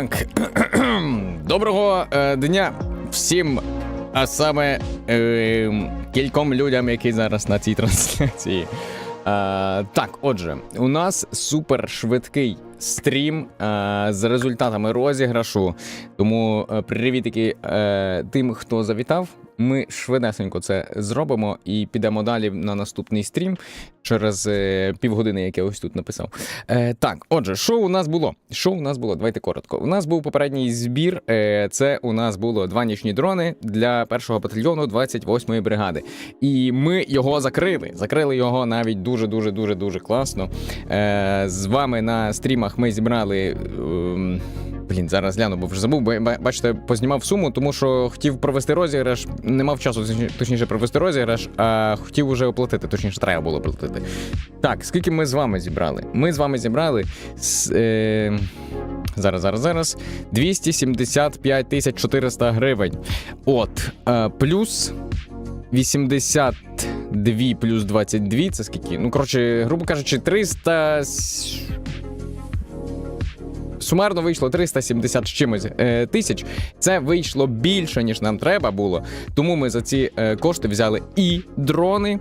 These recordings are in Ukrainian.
Так, доброго е, дня всім, а саме е, кільком людям, які зараз на цій трансляції. Е, так, отже, у нас супершвидкий стрім е, з результатами розіграшу. Тому е, привітики е, тим, хто завітав. Ми швидесенько це зробимо і підемо далі на наступний стрім через е, півгодини, як я ось тут написав. Е, так, отже, що у нас було? Що у нас було? Давайте коротко. У нас був попередній збір. Е, це у нас було два нічні дрони для першого батальйону 28-ї бригади. І ми його закрили. Закрили його навіть дуже, дуже, дуже, дуже класно. Е, з вами на стрімах ми зібрали. ем, Блін, зараз гляну, бо вже забув. бо, Бачите, познімав суму, тому що хотів провести розіграш, не мав часу точніше провести розіграш, а хотів уже оплатити, точніше, треба було оплатити. Так, скільки ми з вами зібрали? Ми з вами зібрали. С, е, зараз, зараз, зараз. 275 тисяч 400 гривень. От. Е, плюс 82 плюс 22 це скільки? Ну, коротше, грубо кажучи, 300. Сумарно вийшло 370 з чимось е, тисяч. Це вийшло більше, ніж нам треба було. Тому ми за ці е, кошти взяли і дрони.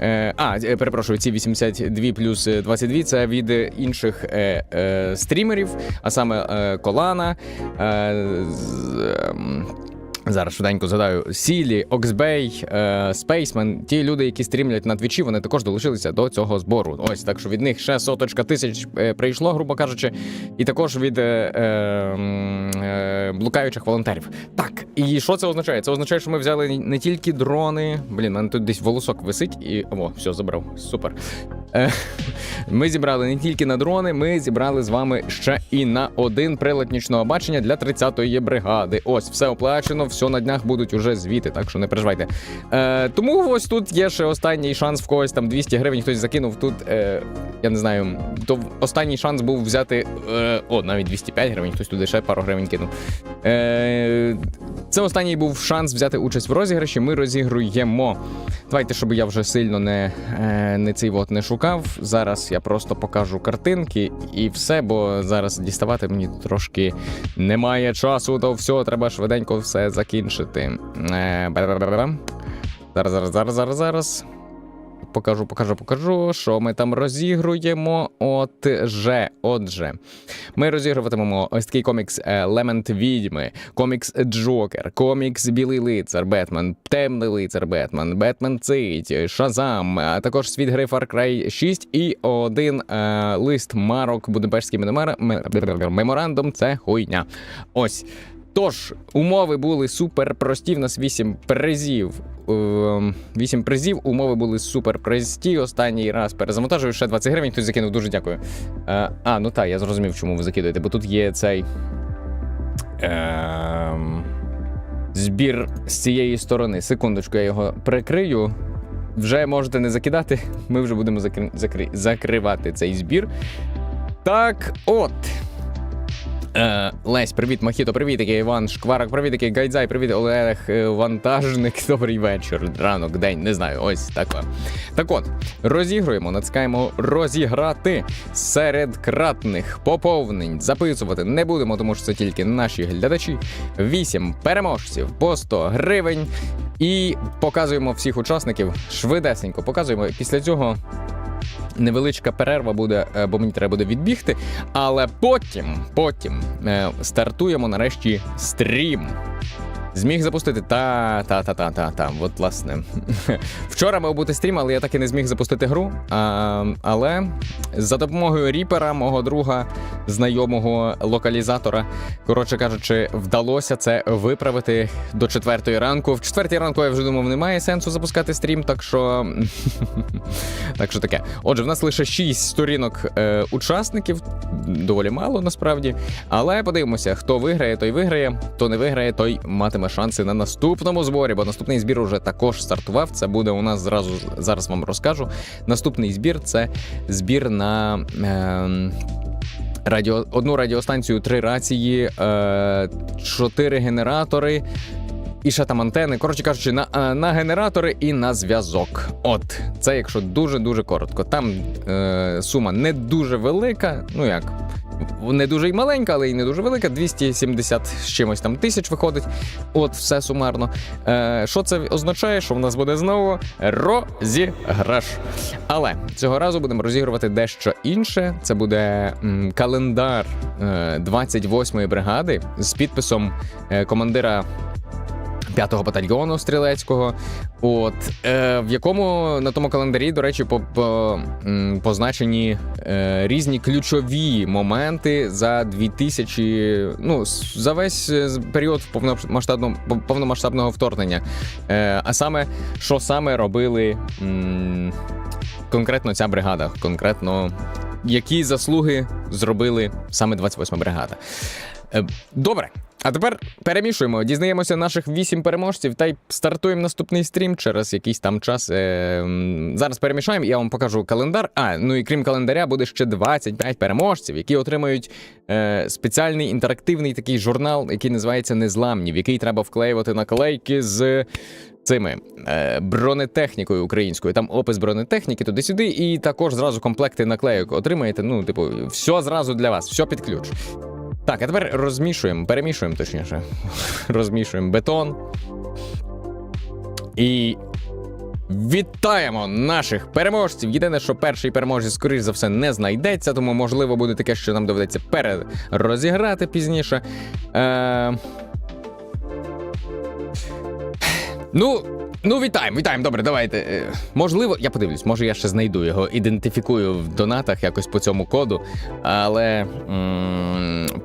Е, а, е, перепрошую, ці 82 плюс е, 22 це від е, інших е, е, стрімерів, а саме е, Колана. Е, з, ем, Зараз швиденько згадаю Сілі, Оксбей, Спейсмен. Ті люди, які стрімлять на твічі, вони також долучилися до цього збору. Ось так що від них ще соточка тисяч е, прийшло, грубо кажучи, і також від е, е, е, блукаючих волонтерів. Так, і що це означає? Це означає, що ми взяли не тільки дрони. Блін, мене тут десь волосок висить, і о, все, забрав. Супер. Е, Ми зібрали не тільки на дрони, ми зібрали з вами ще і на один прилад нічного бачення для 30-ї бригади. Ось, все оплачено, все на днях будуть уже звіти, так що не переживайте. Е, тому ось тут є ще останній шанс в когось там 200 гривень, хтось закинув. Тут е, я не знаю, то останній шанс був взяти е, о, навіть 205 гривень, хтось туди ще пару гривень кинув. Е, це останній був шанс взяти участь в розіграші. Ми розігруємо. Давайте, щоб я вже сильно не, е, не цей от не шукав. Зараз я просто покажу картинки і все, бо зараз діставати мені трошки немає часу, то все, треба швиденько все закінчити. Е. Зараз, зараз, зараз, зараз, зараз. Покажу, покажу, покажу, що ми там розігруємо. Отже, отже, ми розігруватимемо ось такий комікс е, Лемент Відьми, комікс Джокер, комікс Білий лицар, Бетмен, Темний лицар Бетмен, Бетмен Цить, Шазам, а також світ гри Far Cry 6 і один е, лист марок Будапештський мемора- меморандум. Це хуйня. Ось. Тож, умови були супер прості. В нас 8 призів. Ем, 8 призів, умови були супер прості. Останній раз перезавантажую ще 20 гривень. Хтось закинув, дуже дякую. Е, а, ну так, я зрозумів, чому ви закидуєте, бо тут є цей. Ем, збір з цієї сторони. Секундочку, я його прикрию. Вже можете не закидати. Ми вже будемо закри... закри... закривати цей збір. Так, от. Е, Лесь, привіт, Махіто, привіт, який Іван Шкварок, привіт, який Гайдзай, привіт, Олег е, Вантажник. Добрий вечір, ранок, день, не знаю, ось тако. Так от, розігруємо, натискаємо розіграти серед кратних поповнень. Записувати не будемо, тому що це тільки наші глядачі. Вісім переможців по 100 гривень. І показуємо всіх учасників швидесенько. Показуємо. Після цього невеличка перерва буде, е, бо мені треба буде відбігти. Але потім, потім е, стартуємо нарешті стрім. Зміг запустити та та та та та та. От власне. Вчора мав бути стрім, але я так і не зміг запустити гру. А, але за допомогою ріпера, мого друга, знайомого локалізатора, коротше кажучи, вдалося це виправити до четвертої ранку. В четвертій ранку я вже думав, немає сенсу запускати стрім, так що. так що таке. Отже, в нас лише 6 сторінок е, учасників, доволі мало насправді. Але подивимося, хто виграє, той виграє, хто не виграє, той матиме шанси на наступному зборі, бо наступний збір уже також стартував. Це буде у нас зразу зараз вам розкажу. Наступний збір це збір на. Е, Радіо, одну радіостанцію, три рації, е, чотири генератори і ще там антени. Коротше кажучи, на, е, на генератори і на зв'язок. От, це якщо дуже дуже коротко. Там е, сума не дуже велика. Ну як, не дуже й маленька, але й не дуже велика. 270 з чимось там тисяч виходить. От все сумарно. Е, що це означає? Що в нас буде знову розіграш. Але цього разу будемо розігрувати дещо інше. Це буде м, календар е, 28-ї бригади з підписом е, командира. 5-го батальйону стрілецького, от е, в якому на тому календарі, до речі, по, по, позначені е, різні ключові моменти за 2000, ну за весь е, період повномасштабного повномасштабного вторгнення. Е, а саме, що саме робили м, конкретно ця бригада, конкретно які заслуги зробили саме 28 бригада. Е, Добре. А тепер перемішуємо, дізнаємося наших вісім переможців та й стартуємо наступний стрім через якийсь там час. Е, зараз перемішаємо, я вам покажу календар. А, ну і крім календаря, буде ще 25 переможців, які отримають е, спеціальний інтерактивний такий журнал, який називається Незламні, в який треба вклеювати наклейки з. Цими е, бронетехнікою українською, там опис бронетехніки туди-сюди, і також зразу комплекти наклейок отримаєте. Ну, типу, все зразу для вас, все під ключ. Так, а тепер розмішуємо, перемішуємо точніше. Розмішуємо бетон. І вітаємо наших переможців. Єдине, що перший переможець, скоріш за все, не знайдеться, тому можливо буде таке, що нам доведеться перерозіграти пізніше. Е... Ну. Ну, вітаємо, вітаємо. Добре, давайте. Е, Можливо, я подивлюсь, може я ще знайду його, ідентифікую в донатах якось по цьому коду. Але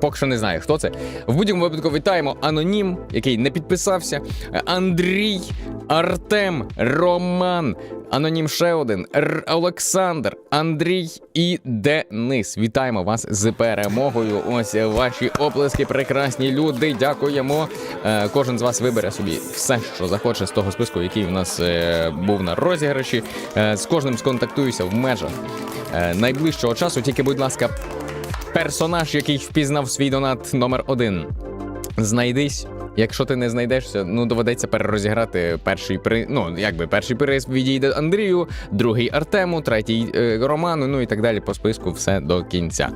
поки що не знаю, хто це. В будь-якому випадку вітаємо анонім, який не підписався. Андрій, Артем, Роман. Анонім ще один Р- Олександр, Андрій і Денис. Вітаємо вас з перемогою. Ось ваші оплески, прекрасні люди. Дякуємо. Е, Кожен з вас вибере собі все, що захоче з того списку, який в нас е, був на розіграші. Е, З кожним сконтактуюся в межах найближчого часу. Тільки, будь ласка, персонаж, який впізнав свій донат номер один. Знайдись. Якщо ти не знайдешся, ну доведеться перерозіграти перший при. Ну, якби перший приз відійде Андрію, другий Артему, третій е, Роману, ну і так далі по списку все до кінця.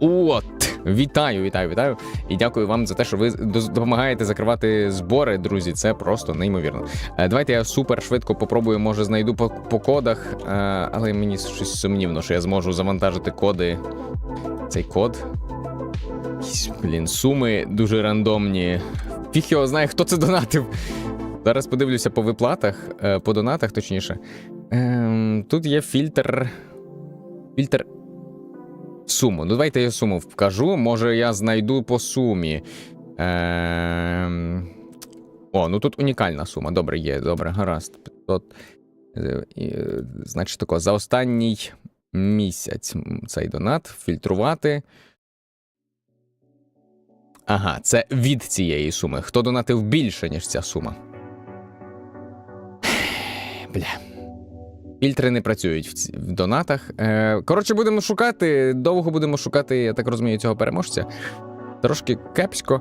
От, вітаю, вітаю, вітаю. І дякую вам за те, що ви допомагаєте закривати збори, друзі. Це просто неймовірно. Е, Давайте я супер швидко попробую, може знайду по, по кодах, е, але мені щось сумнівно, що я зможу завантажити коди. Цей код. Якісь, блін, суми дуже рандомні. Фіг його знає, хто це донатив. Зараз подивлюся по виплатах, е, по донатах, точніше. Ем, тут є фільтр. Фільтр. Суму. Ну, давайте я суму вкажу. Може, я знайду по сумі. Ем... О, ну тут унікальна сума. Добре, є, добре, гаразд. 500. Е, е, Значить, тако, за останній місяць цей донат фільтрувати. Ага, це від цієї суми. Хто донатив більше, ніж ця сума? Бля. Фільтри не працюють в, ці- в донатах. Е, коротше, будемо шукати. Довго будемо шукати, я так розумію, цього переможця. Трошки кепсько.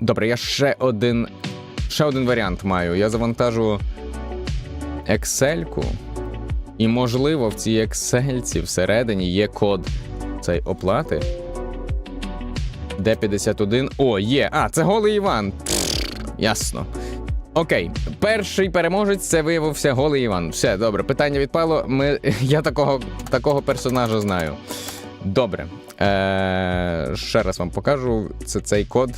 Добре, я ще один. Ще один варіант маю. Я завантажу Excel-ку. І, можливо, в цій Excel всередині є код цієї оплати. Д51. О, є. А, це голий Іван. Ясно. Окей, перший переможець це виявився голий Іван. Все, добре, питання відпало. Ми, я такого, такого персонажа знаю. Добре. Е, ще раз вам покажу. Це цей код.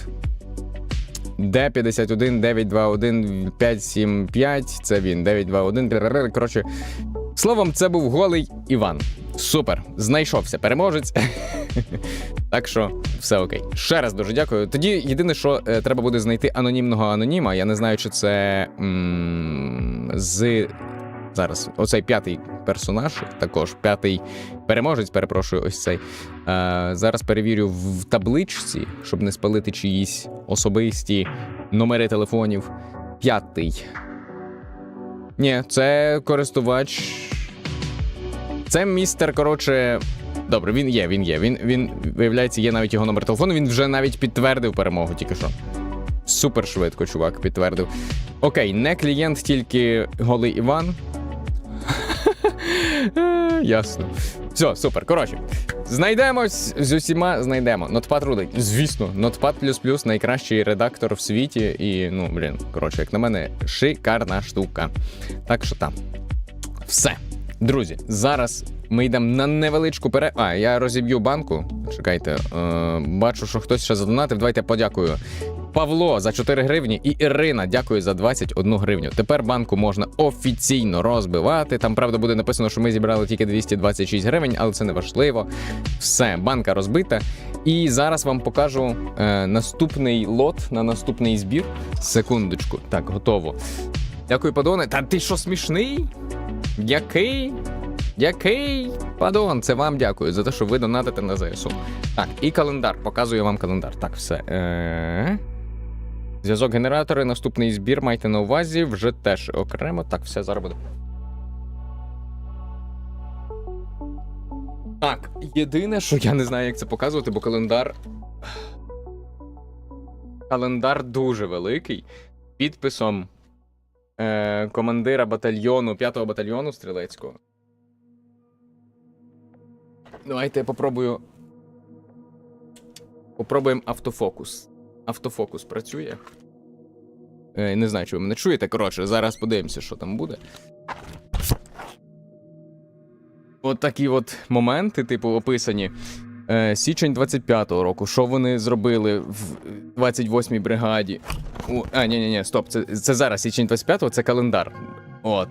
Д51 921 575. Це він. 921. Коротше, словом, це був голий Іван. Супер. Знайшовся переможець. Так що все окей. Ще раз дуже дякую. Тоді єдине, що е, треба буде знайти анонімного аноніма. Я не знаю, чи це м- з. Зараз, оцей п'ятий персонаж, також п'ятий переможець, перепрошую, ось цей. Е, зараз перевірю в табличці, щоб не спалити чиїсь особисті номери телефонів. П'ятий. Ні, це користувач. Це містер, коротше. Добре, він є, він є. Він, він, виявляється, є навіть його номер телефону. Він вже навіть підтвердив перемогу тільки що. Супер швидко, чувак, підтвердив. Окей, не клієнт, тільки голий Іван. Ясно. Все, супер. Коротше, знайдемось з усіма, знайдемо. Notepad рулить. Звісно, Notepad++ найкращий редактор в світі. І, ну, блін, коротше, як на мене, шикарна штука. Так що там. Все. Друзі, зараз ми йдемо на невеличку пере. А, я розіб'ю банку. Чекайте, е, бачу, що хтось ще задонатив. Давайте подякую. Павло за 4 гривні і Ірина, дякую за 21 гривню. Тепер банку можна офіційно розбивати. Там правда буде написано, що ми зібрали тільки 226 гривень, але це не важливо. Все, банка розбита. І зараз вам покажу е, наступний лот на наступний збір. Секундочку. Так, готово. Дякую, падоне. Та ти що смішний? Який? Який? Падон, це вам дякую за те, що ви донатите на ЗСУ. Так, і календар. Показую вам календар. Так, все. Е... Зв'язок генератори, наступний збір майте на увазі, вже теж окремо. Так, все зараз буде. Так, єдине, що я не знаю, як це показувати, бо календар. Календар дуже великий. Підписом е, командира батальйону 5-го батальйону стрілецького. Давайте я попробую. Попробуємо автофокус. Автофокус працює. Е, не знаю, чи ви мене чуєте. Коротше, зараз подивимося, що там буде. От такі от моменти, типу, описані. Е, січень 25-го року. Що вони зробили в 28-й бригаді? У, а, ні, ні, ні, стоп. Це, це зараз січень 25-го, це календар. От.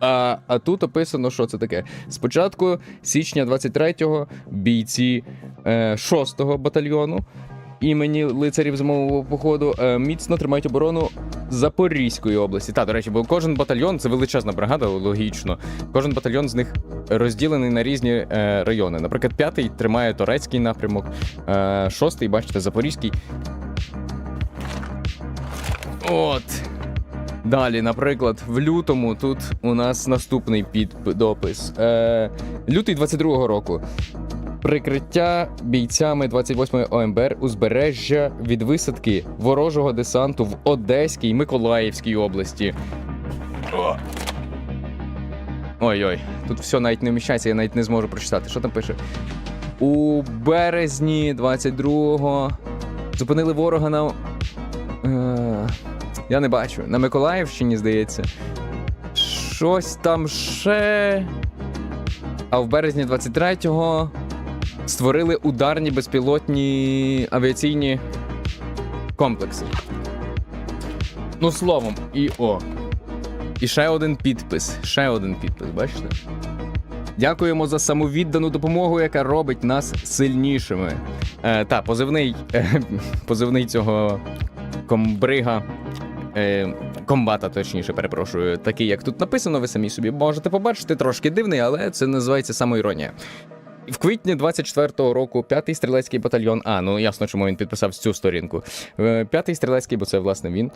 А, а тут описано, що це таке. Спочатку січня 23-го бійці е, 6-го батальйону імені лицарів зимового походу е, міцно тримають оборону Запорізької області. Та, до речі, бо кожен батальйон це величезна бригада, логічно. Кожен батальйон з них розділений на різні е, райони. Наприклад, п'ятий тримає турецький напрямок, е, шостий, бачите, запорізький. От. Далі, наприклад, в лютому тут у нас наступний піддопис. Е, лютий 22-го року. Прикриття бійцями 28-ї ОМБР узбережжя від висадки ворожого десанту в Одеській Миколаївській області. Ой-ой, тут все навіть не вміщається, я навіть не зможу прочитати. Що там пише? У березні 22-го зупинили ворога на. Я не бачу. На Миколаївщині, здається. Щось там ще. А в березні 23-го створили ударні безпілотні авіаційні комплекси. Ну, словом, і о. І ще один підпис. Ще один підпис, бачите? Дякуємо за самовіддану допомогу, яка робить нас сильнішими. Е, та, позивний, е, позивний цього комбрига. Е, комбата, точніше, перепрошую, такий, як тут написано, ви самі собі можете побачити, трошки дивний, але це називається самоіронія. В квітні 24-го року п'ятий стрілецький батальйон. А, ну ясно, чому він підписав цю сторінку. Е, П'ятий стрілецький, бо це власне він,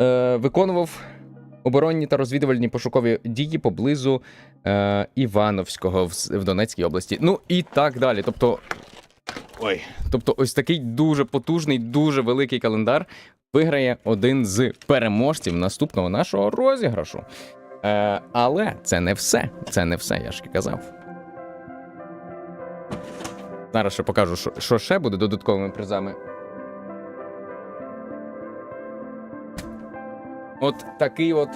е, виконував оборонні та розвідувальні пошукові дії поблизу е, Івановського в, в Донецькій області. Ну і так далі. Тобто. Ой, тобто, ось такий дуже потужний, дуже великий календар виграє один з переможців наступного нашого розіграшу. Е, але це не все. Це не все, я ж казав. Зараз ще покажу, що, що ще буде додатковими призами. От такий от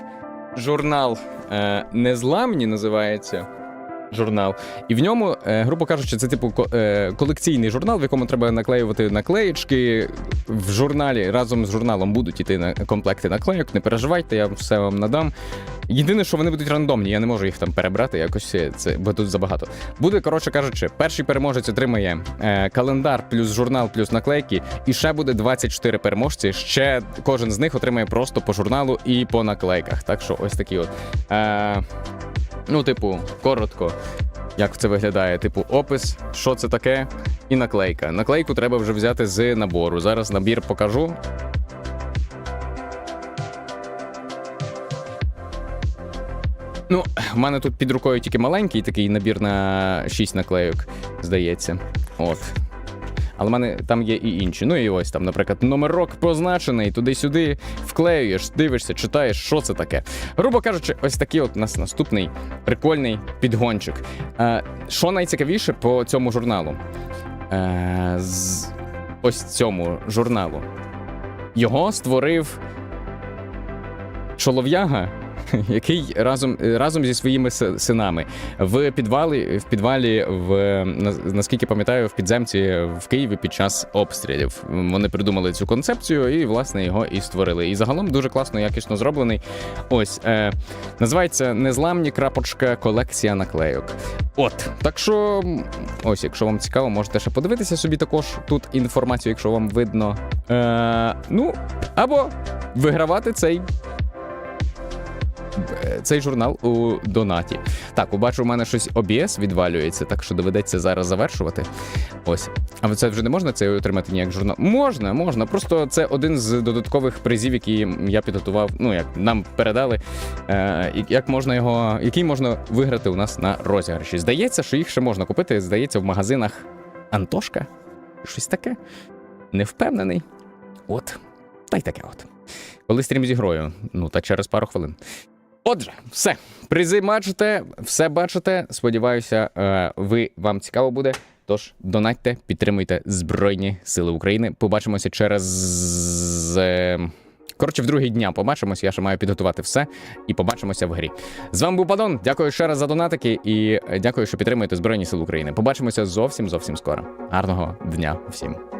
журнал е, Незламні називається. Журнал. І в ньому, е, грубо кажучи, це типу е, колекційний журнал, в якому треба наклеювати наклеєчки. В журналі разом з журналом будуть іти на комплекти наклейок. Не переживайте, я все вам надам. Єдине, що вони будуть рандомні, я не можу їх там перебрати, якось е, це, бо тут забагато. Буде, коротше кажучи, перший переможець отримає е, календар плюс журнал, плюс наклейки, і ще буде 24 переможці. Ще кожен з них отримає просто по журналу і по наклейках. Так що ось такі от. Е, ну, типу, коротко. Як це виглядає? Типу, опис, що це таке, і наклейка. Наклейку треба вже взяти з набору. Зараз набір покажу. Ну, в мене тут під рукою тільки маленький такий набір на 6 наклейок, здається. От. Але в мене там є і інші. Ну і ось там, наприклад, номерок позначений, туди-сюди вклеюєш, дивишся, читаєш, що це таке. Грубо кажучи, ось такий от у нас наступний прикольний підгончик. Е, що найцікавіше по цьому журналу? Е, з ось цьому журналу. Його створив чолов'яга, який разом, разом зі своїми синами в підвалі, в підвалі, в наскільки пам'ятаю, в підземці в Києві під час обстрілів. Вони придумали цю концепцію і, власне, його і створили. І загалом дуже класно, якісно зроблений. Ось е, називається Незламні крапочка колекція наклейок. От так що, ось, якщо вам цікаво, можете ще подивитися собі також тут інформацію, якщо вам видно. Е, ну або вигравати цей е, цей журнал у донаті. Так, побачу, у мене щось OBS відвалюється, так що доведеться зараз завершувати. Ось. А це вже не можна це отримати ніяк журнал? Можна, можна. Просто це один з додаткових призів, які я підготував. Ну як нам передали. Е, як можна його, який можна виграти у нас на розіграші. Здається, що їх ще можна купити. Здається, в магазинах Антошка. Щось таке. Не впевнений. От. Та й таке от. Коли стрім з ігрою, ну та через пару хвилин. Отже, все. Призи бачите, все бачите. Сподіваюся, е, ви вам цікаво буде. Тож донатьте, підтримуйте Збройні Сили України. Побачимося через. е, Коротше, в другий дня побачимося. Я ще маю підготувати все і побачимося в грі. З вами був Падон. Дякую ще раз за донатики і е, дякую, що підтримуєте Збройні Сили України. Побачимося зовсім зовсім скоро. Гарного дня всім.